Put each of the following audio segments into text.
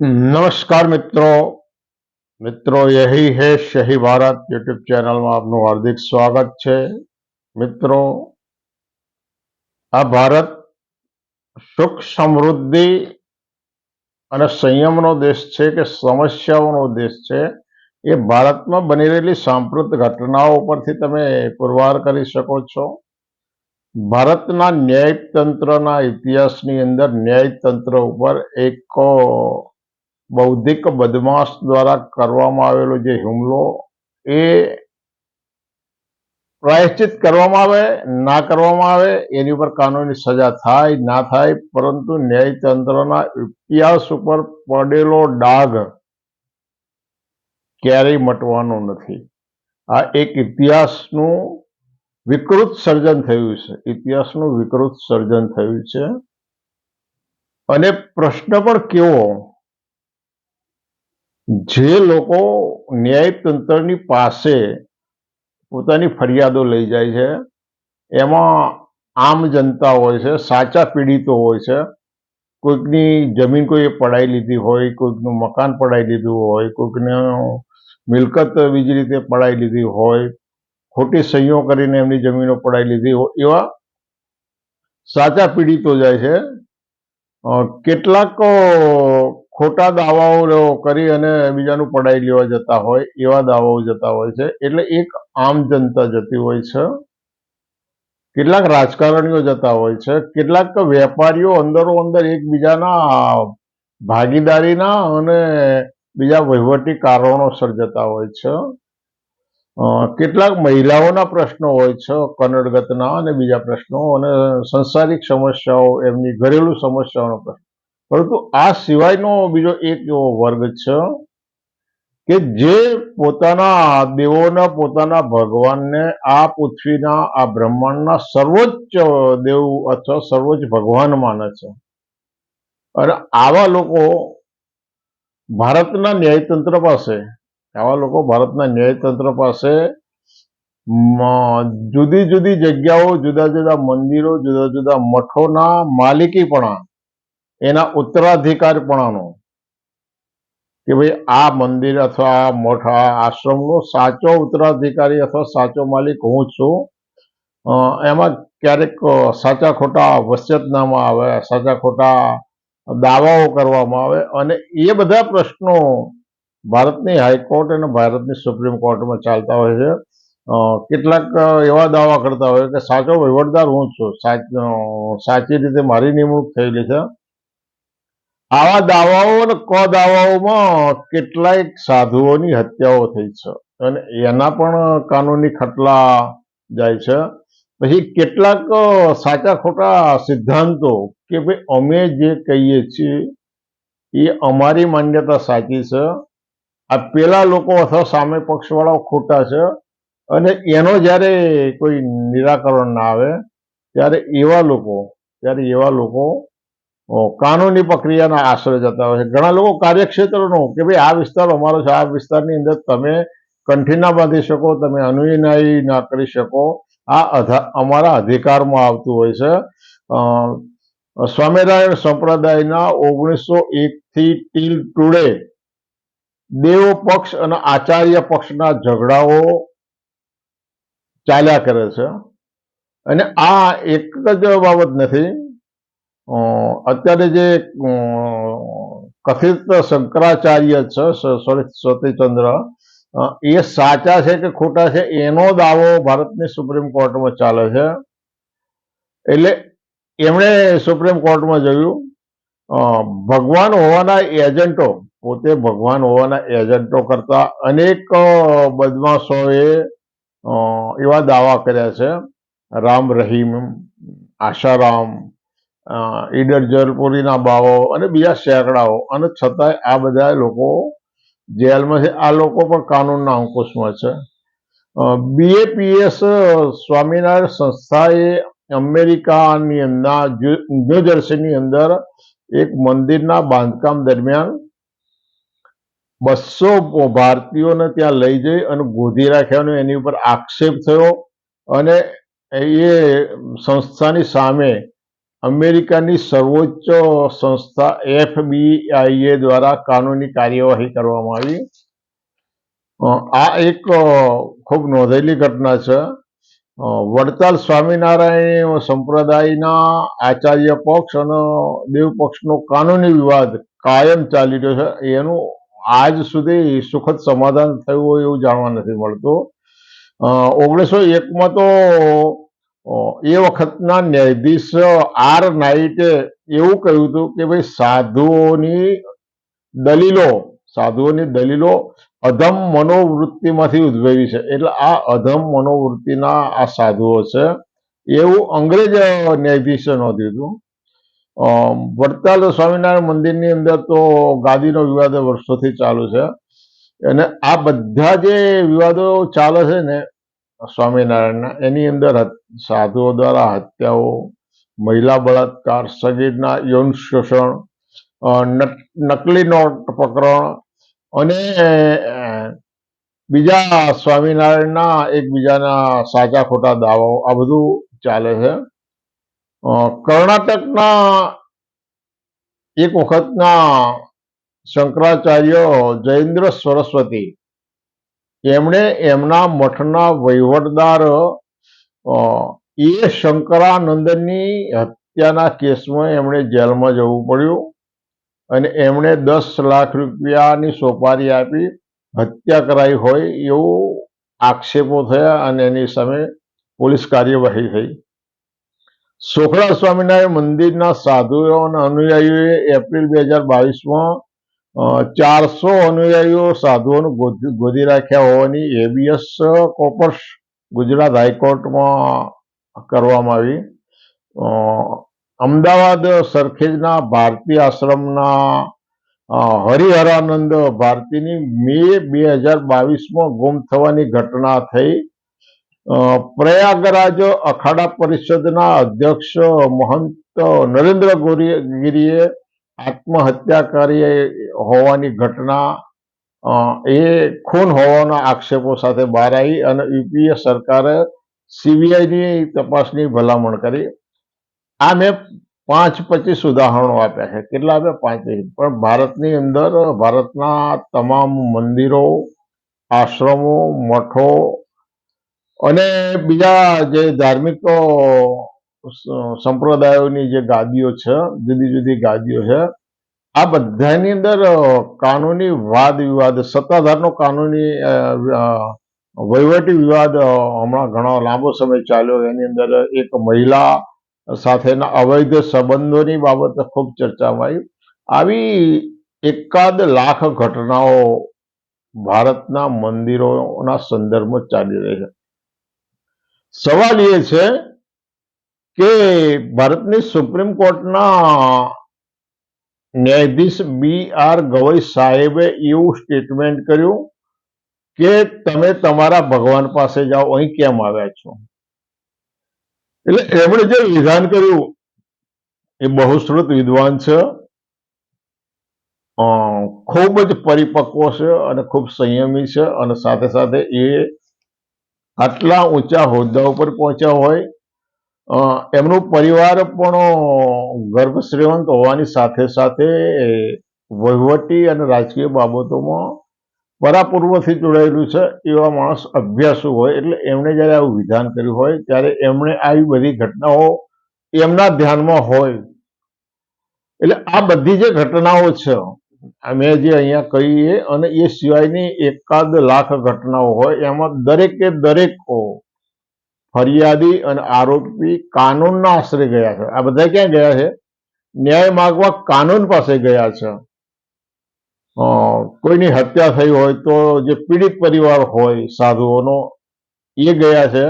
નમસ્કાર મિત્રો. મિત્રો, યહી હે શહી ભારત યુટ્યુબ ચેનલમાં આપનું હાર્દિક સ્વાગત છે. મિત્રો, આ ભારત સુખ સમૃદ્ધિ અને સંયમનો દેશ છે કે સમસ્યાઓનો દેશ છે, એ ભારતમાં બની રહેલી સાંપ્રત ઘટનાઓ પરથી તમે પુરવાર કરી શકો છો. ભારતના ન્યાયતંત્રના ઇતિહાસની અંદર ન્યાયતંત્ર ઉપર એક બૌદ્ધિક બદમાશ દ્વારા કરવામાં આવેલો જે હુમલો, એ પ્રાયશ્ચિત કરવામાં આવે, ના કરવામાં આવે, એની ઉપર કાનૂની સજા થાય, ના થાય, પરંતુ ન્યાયતંત્રના ઇતિહાસ ઉપર પડેલો ડાઘ ક્યારેય મટવાનો નથી. આ એક ઇતિહાસનું વિકૃત સર્જન થયું છે. ઇતિહાસનું વિકૃત સર્જન થયું છે. અને પ્રશ્ન પણ કેવો જે લોકો ન્યાયતંત્રની પાસે પોતાની ફરિયાદો લઈ જાય છે, એમાં આમ જનતા હોય છે, સાચા પીડિતો હોય છે, કોઈકની જમીન કોઈએ પડાવી લીધી હોય, કોઈકનું મકાન પડાવી લીધું હોય, કોઈકને મિલકત બીજી રીતે પડાવી લીધી હોય, ખોટી સહીઓ કરીને એમની જમીનો પડાવી લીધી હોય, એવા સાચા પીડિતો જાય છે. કેટલાક ખોટા દાવાઓ કરી અને બીજાનું પડાઈ લેવા જતા હોય, એવા દાવાઓ જતા હોય છે. એટલે એક આમ જનતા જતી હોય છે. કેટલાક રાજકારણીઓ જતા હોય છે. કેટલાક વેપારીઓ અંદરો અંદર એકબીજાના ભાગીદારીના અને બીજા વહીવટી કારણોસર જતા હોય છે. કેટલાક મહિલાઓના પ્રશ્નો હોય છે, કનડગતના અને બીજા પ્રશ્નો અને સંસારિક સમસ્યાઓ, એમની ઘરેલું સમસ્યાઓનો પ્રશ્ન. પરંતુ આ સિવાયનો બીજો એક એવો વર્ગ છે કે જે પોતાના દેવોના, પોતાના ભગવાનને, આ પૃથ્વીના, આ બ્રહ્માંડના સર્વોચ્ચ દેવ અથવા સર્વોચ્ચ ભગવાન માને છે. અને આવા લોકો ભારતના ન્યાયતંત્ર પાસે, આવા લોકો ભારતના ન્યાયતંત્ર પાસે જુદી જુદી જગ્યાઓ, જુદા જુદા મંદિરો, જુદા જુદા મઠોના માલિકીપણા એના ઉત્તરાધિકારીપણાનો કે ભાઈ આ મંદિર અથવા આ મઠ આશ્રમનો સાચો ઉત્તરાધિકારી અથવા સાચો માલિક હું છું. એમાં ક્યારેક સાચા ખોટા વસિયતનામા આવે, સાચા ખોટા દાવાઓ કરવામાં આવે અને એ બધા પ્રશ્નો ભારતની હાઈકોર્ટ અને ભારતની સુપ્રીમ કોર્ટમાં ચાલતા હોય છે. કેટલાક એવા દાવા કરતા હોય કે સાચો વહીવટદાર હું છું. સાચી રીતે મારી નિમણૂક થયેલી છે. આવા દાવાઓ અને ક દાવાઓમાં કેટલાય સાધુઓની હત્યાઓ થઈ છે. અને એના પણ કાનૂની ખટલા જાય છે. પછી કેટલાક સાચા ખોટા સિદ્ધાંતો કે ભાઈ અમે જે કહીએ છીએ, એ અમારી માન્યતા સાચી છે. આ પેલા લોકો અથવા સામે પક્ષવાળાઓ ખોટા છે. અને એનો જ્યારે કોઈ નિરાકરણ ના આવે, ત્યારે એવા લોકો, ત્યારે એવા લોકો કાનૂની પ્રક્રિયાના આશ્રય જતા હોય છે. ઘણા લોકો કાર્યક્ષેત્રનો કે ભાઈ આ વિસ્તાર અમારો છે, આ વિસ્તારની અંદર તમે કંઠી ના બાંધી શકો, તમે અનુયાયી ના કરી શકો. આ અમારા અધિકારમાં આવતું હોય છે. સ્વામિનારાયણ સંપ્રદાયના ઓગણીસો એકથી ટીલ ટુડે દેવ પક્ષ અને આચાર્ય પક્ષના ઝઘડાઓ ચાલ્યા કરે છે. અને આ એક જ બાબત નથી. અત્યારે જે કથિત શંકરાચાર્ય છે સતીચંદ્ર એ સાચા છે કે ખોટા છે, એનો દાવો ભારતની સુપ્રીમ કોર્ટમાં ચાલે છે. એટલે એમણે સુપ્રીમ કોર્ટમાં જોયું ભગવાન હોવાના એજન્ટો, પોતે ભગવાન હોવાના એજન્ટો કરતા અનેક બદમાશોએ એવા દાવા કર્યા છે. રામ રહીમ, આશારામ ઈડર જરપુરીના બાવો અને બીજા શેકડાઓ અને છતાંય આ બધા લોકો જેલમાં છે. આ લોકો પણ કાનૂનના અંકુશમાં છે. બીએપીએસ સ્વામિનારાયણ સંસ્થાએ અમેરિકાની અંદર ન્યૂ જર્સીની અંદર એક મંદિરના બાંધકામ દરમિયાન બસો ભારતીયોને ત્યાં લઈ જઈ અને ગોધી રાખ્યાનો એની ઉપર આક્ષેપ થયો. અને એ સંસ્થાની સામે અમેરિકાની સર્વોચ્ચ સંસ્થા એફબીઆઈએ દ્વારા કાનૂની કાર્યવાહી કરવામાં આવી. આ એક ખૂબ નોંધેલી ઘટના છે. વડતાલ સ્વામિનારાયણ સંપ્રદાયના આચાર્ય પક્ષ અને દેવ પક્ષનો કાનૂની વિવાદ કાયમ ચાલી રહ્યો છે. એનું આજ સુધી સુખદ સમાધાન થયું હોય એવું જાણવા નથી મળતું. ઓગણીસો એકમાં તો એ વખતના ન્યાયાધીશ આર નાઇટે એવું કહ્યું હતું કે ભાઈ સાધુઓની દલીલો સાધુઓની દલીલો અધમ મનોવૃત્તિમાંથી ઉદ્ભવી છે. એટલે આ અધમ મનોવૃત્તિના આ સાધુઓ છે. એવું અંગ્રેજ ન્યાયાધીશે નોંધ્યું હતું. વડતાલ સ્વામિનારાયણ મંદિરની અંદર તો ગાદીનો વિવાદ વર્ષોથી ચાલુ છે. અને આ બધા જે વિવાદો ચાલે છે ને સ્વામિનારાયણના. એની અંદર સાધુઓ દ્વારા હત્યાઓ, મહિલા બળાત્કાર, સગીરના યૌન શોષણ નકલી નોટ પ્રકરણ અને બીજા સ્વામિનારાયણના એકબીજાના સાચા ખોટા દાવાઓ. આ બધું ચાલે છે. કર્ણાટકના એક વખતના શંકરાચાર્ય જયેન્દ્ર સરસ્વતી એમણે એમના મઠના વહીવટદાર એ શંકરાનંદની હત્યાના કેસમાં એમણે જેલમાં જવું પડ્યું અને એમણે દસ લાખ રૂપિયાની સોપારી આપી, હત્યા કરાઈ હોય એવું આક્ષેપો થયા અને એની સામે પોલીસ કાર્યવાહી થઈ. સોખડા સ્વામિનારાયણ મંદિરના સાધુઓ અને અનુયાયીઓએ એપ્રિલ બે હજાર બાવીસમાં ચારસો અનુયાયીઓ સાધુઓનું ગોદી રાખ્યા હોવાની એબીએસ કોપર્સ ગુજરાત હાઈકોર્ટમાં કરવામાં આવી. અમદાવાદ સરખેજના ભારતી આશ્રમના હરિહરાનંદ ભારતીની મે બે હજાર બાવીસમાં ગુમ થવાની ઘટના થઈ. પ્રયાગરાજ અખાડા પરિષદના અધ્યક્ષ મહંત નરેન્દ્ર ગોરી- ગિરીએ આત્મહત્યા કરી હોવાની ઘટના એ ખૂન હોવાના આક્ષેપો સાથે બહાર આવી અને યુપીએ સરકારે સીબીઆઈની તપાસની ભલામણ કરી. આ મેં પાંચ પચીસ ઉદાહરણો આપ્યા છે. કેટલા આપ્યા? પાંચ પચીસ પણ ભારતની અંદર, ભારતના તમામ મંદિરો, આશ્રમો, મઠો અને બીજા જે ધાર્મિક સંપ્રદાયોની જે ગાદીઓ છે, જુદી જુદી ગાદીઓ છે, આ બધાની અંદર કાનૂની વાદ વિવાદ, સત્તાધારનો કાનૂની વહીવટી વિવાદ હમણાં ઘણો લાંબો સમય ચાલ્યો. એની અંદર એક મહિલા સાથેના અવૈધ સંબંધોની બાબત ખૂબ ચર્ચામાં આવી. આવી એકાદ લાખ ઘટનાઓ ભારતના મંદિરોના સંદર્ભમાં ચાલી રહી છે. સવાલ એ છે કે ભારતની સુપ્રીમ કોર્ટના ન્યાયાધીશ બી આર ગવઈ સાહેબે એવું સ્ટેટમેન્ટ કર્યું કે તમે તમારા ભગવાન પાસે જાઓ, અહીં કેમ આવ્યા છો? એટલે એમણે જે વિધાન કર્યું, એ બહુશ્રુત વિદ્વાન છે. ખૂબ જ પરિપક્વ છે અને ખૂબ સંયમી છે અને સાથે સાથે એ આટલા ઊંચા હોદ્દા ઉપર પહોંચ્યા હોય એમનું પરિવાર પણ ગર્ભ શ્રીમંત હોવાની સાથે સાથે વહીવટી અને રાજકીય બાબતોમાં પરાપૂર્વથી જોડાયેલું છે એવા માણસ અભ્યાસુ હોય. એટલે એમણે જ્યારે આવું વિધાન કર્યું હોય, ત્યારે એમણે આવી બધી ઘટનાઓ એમના ધ્યાનમાં હોય. એટલે આ બધી જે ઘટનાઓ છે, અમે જે અહીંયા કહીએ અને એ સિવાયની એકાદ લાખ ઘટનાઓ હોય, એમાં દરેકે દરેક ફરિયાદી અને આરોપી કાનૂનના આશરે ગયા છે. આ બધા ક્યાં ગયા છે? ન્યાય માગવા કાનૂન પાસે ગયા છે. કોઈની હત્યા થઈ હોય તો જે પીડિત પરિવાર હોય, સાધુઓનો, એ ગયા છે.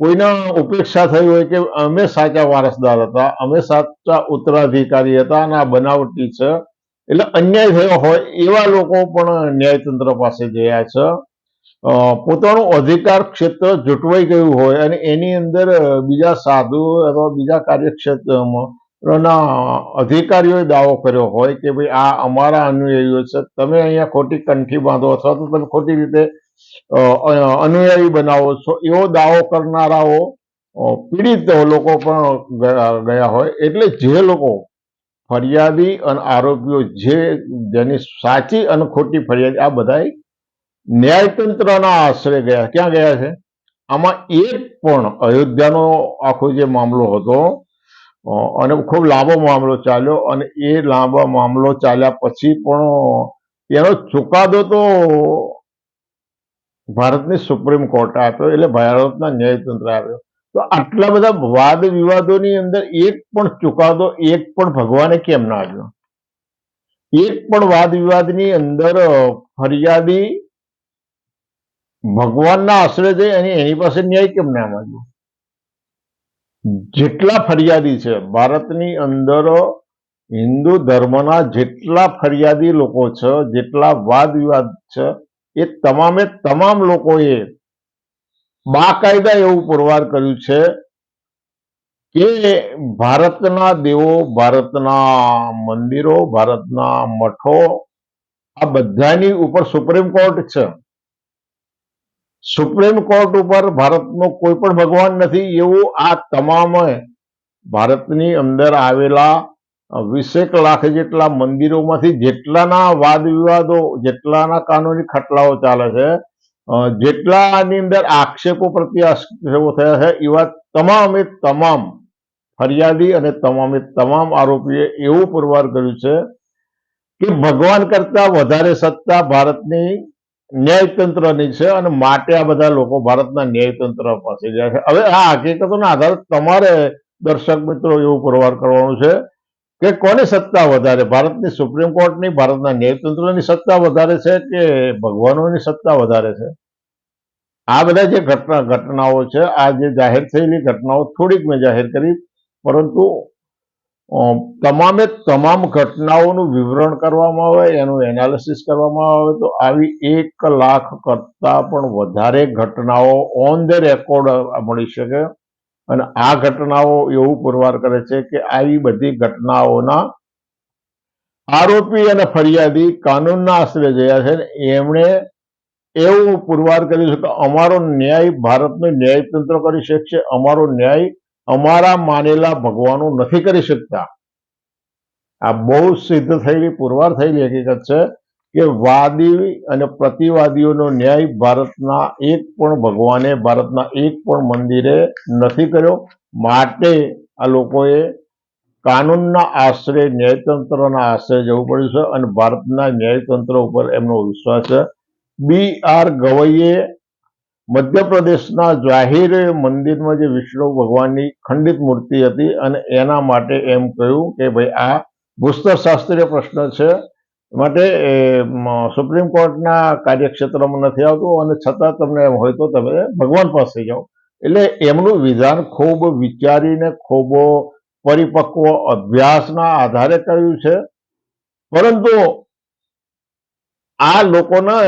કોઈના ઉપેક્ષા થઈ હોય કે અમે સાચા વારસદાર હતા, અમે સાચા ઉત્તરાધિકારી હતા અને આ બનાવટી છે. એટલે અન્યાય થયો હોય એવા લોકો પણ ન્યાયતંત્ર પાસે ગયા છે. પોતાનું અધિકાર ક્ષેત્ર જૂટવાઈ ગયું હોય અને એની અંદર બીજા સાધુ અથવા બીજા કાર્યક્ષેત્રમાં અધિકારીઓએ દાવો કર્યો હોય કે ભાઈ આ અમારા અનુયાયીઓ છે, તમે અહીંયા ખોટી કંઠી બાંધો અથવા તો તમે ખોટી રીતે અનુયાયી બનાવો છો, એવો દાવો કરનારાઓ પીડિત લોકો પણ ગયા હોય. એટલે જે લોકો ફરિયાદી અને આરોપીઓ જે, જેની સાચી અને ખોટી ફરિયાદ, આ બધાય ન્યાયતંત્રના આશરે ગયા. ક્યાં ગયા છે? આમાં એક પણ અયોધ્યાનો આખો જે મામલો હતો અને ખૂબ લાંબો મામલો ચાલ્યો, અને એ લાંબા મામલો ચાલ્યા પછી પણ એનો ચુકાદો તો ભારતની સુપ્રીમ કોર્ટે આપ્યો, એટલે ભારતના ન્યાયતંત્ર આપ્યો. તો આટલા બધા વાદ વિવાદોની અંદર એક પણ ચુકાદો, એક પણ ભગવાને કેમ ના આપ્યો? એક પણ વાદ વિવાદની અંદર ફરિયાદી ભગવાનના આશરે જઈ અને એની પાસે ન્યાય કેમ ના માંગ્યો જેટલા ફરિયાદી છે, ભારતની અંદર હિન્દુ ધર્મના જેટલા ફરિયાદી લોકો છે, જેટલા વાદ વિવાદ છે, એ તમામે તમામ લોકોએ બાકાયદા એવું પુરવાર કર્યું છે કે ભારતના દેવો, ભારતના મંદિરો, ભારતના મઠો આ બધાની ઉપર સુપ્રીમ કોર્ટ છે. સુપ્રીમ કોર્ટ ઉપર ભારતનો કોઈ પણ ભગવાન નથી એવું આ તમામ ભારતની અંદર આવેલા વીસેક લાખ જેટલા મંદિરોમાંથી જેટલાના વાદ વિવાદો જેટલાના કાનૂની ખટલાઓ ચાલે છે જેટલા જેટલાની અંદર આક્ષેપો પ્રત્યે આક્ષેપો થયા છે, એવા તમામે તમામ ફરિયાદી અને તમામે તમામ આરોપીએ એવું પુરવાર કર્યું છે કે ભગવાન કરતા વધારે સત્તા ભારતની ન્યાયતંત્રની છે અને માટે આ બધા લોકો ભારતના ન્યાયતંત્ર પાસે ગયા છે. હવે આ હકીકતોના આધારે તમારે દર્શક મિત્રો એવું પુરવાર કરવાનું છે કે કોની સત્તા વધારે? ભારતની સુપ્રીમ કોર્ટની, ભારતના ન્યાયતંત્રની સત્તા વધારે છે કે ભગવાનોની સત્તા વધારે છે? આ બધા જે ઘટના, ઘટનાઓ છે, આ જે જાહેર થયેલી ઘટનાઓ થોડીક મેં જાહેર કરી, પરંતુ તમામે તમામ ઘટનાઓનું વિવરણ કરવામાં આવે, એનું એનાલિસિસ કરવામાં આવે, તો આવી એક લાખ કરતા પણ વધારે ઘટનાઓ ઓન ધ રેકોર્ડ મળી શકે. અને આ ઘટનાઓ એવું પુરવાર કરે છે કે આવી બધી ઘટનાઓના આરોપી અને ફરિયાદી કાનૂનના આશરે જયા છે. એમણે એવું પુરવાર કર્યું છે કે અમારો ન્યાય ભારતનું ન્યાયતંત્ર કરી શકશે, અમારો ન્યાય અમારા માનેલા ભગવાનો નથી કરી શકતા. આ બહુ સિદ્ધ થયેલી, પુરવાર થયેલી હકીકત છે કે વાદી અને પ્રતિવાદીઓનો ન્યાય ભારતના એક પણ ભગવાને, ભારતના એક પણ મંદિરે નથી કર્યો. માટે આ લોકોએ કાનૂનના આશરે ન્યાયતંત્રના આશરે જવું પડ્યું છે અને ભારતના ન્યાયતંત્ર ઉપર એમનો વિશ્વાસ છે. બી આર ગવઈએ મધ્યપ્રદેશના જાહેર મંદિરમાં જે વિષ્ણુ ભગવાનની ખંડિત મૂર્તિ હતી અને એના માટે એમ કહ્યું કે ભાઈ આ ભૂસ્તરશાસ્ત્રીય પ્રશ્ન છે. માટે સુપ્રીમ કોર્ટના કાર્યક્ષેત્રમાં નથી આવતું અને છતાં તમને એમ હોય તો તમે ભગવાન પાસે જાઓ. એટલે એમનું વિધાન ખૂબ વિચારીને ખૂબ પરિપક્વ અભ્યાસના આધારે કર્યું છે. પરંતુ આ લોકોના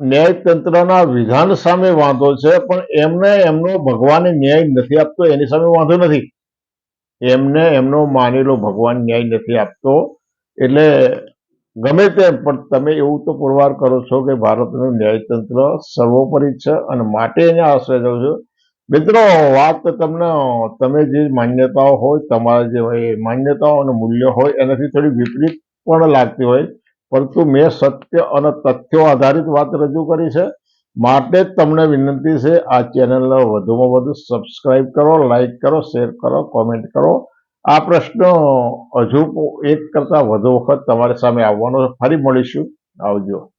ન્યાયતંત્રના વિધાન સામે વાંધો છે, પણ એમને એમનો ભગવાને ન્યાય નથી આપતો, એની સામે વાંધો નથી. એમને એમનો માનેલો ભગવાન ન્યાય નથી આપતો. એટલે ગમે તેમ, પણ તમે એવું તો પુરવાર કરો છો કે ભારતનું ન્યાયતંત્ર સર્વોપરી છે અને માટે એને આશ્રય જાઉં છું. મિત્રો, વાત તમને, તમે જે માન્યતાઓ હોય, તમારા જે હોય માન્યતાઓ અને મૂલ્યો હોય, એનાથી થોડી વિપરીત પણ લાગતી હોય. પરંતુ મેં સત્ય અને તથ્યો આધારિત વાત રજૂ કરી છે. માટે જ તમને વિનંતી છે, આ ચેનલને વધુમાં વધુ સબસ્ક્રાઇબ કરો લાઈક કરો, શેર કરો, કોમેન્ટ કરો. આ પ્રશ્ન હજુ એક કરતાં વધુ વખત તમારી સામે આવવાનો ફરી મળીશું. આવજો.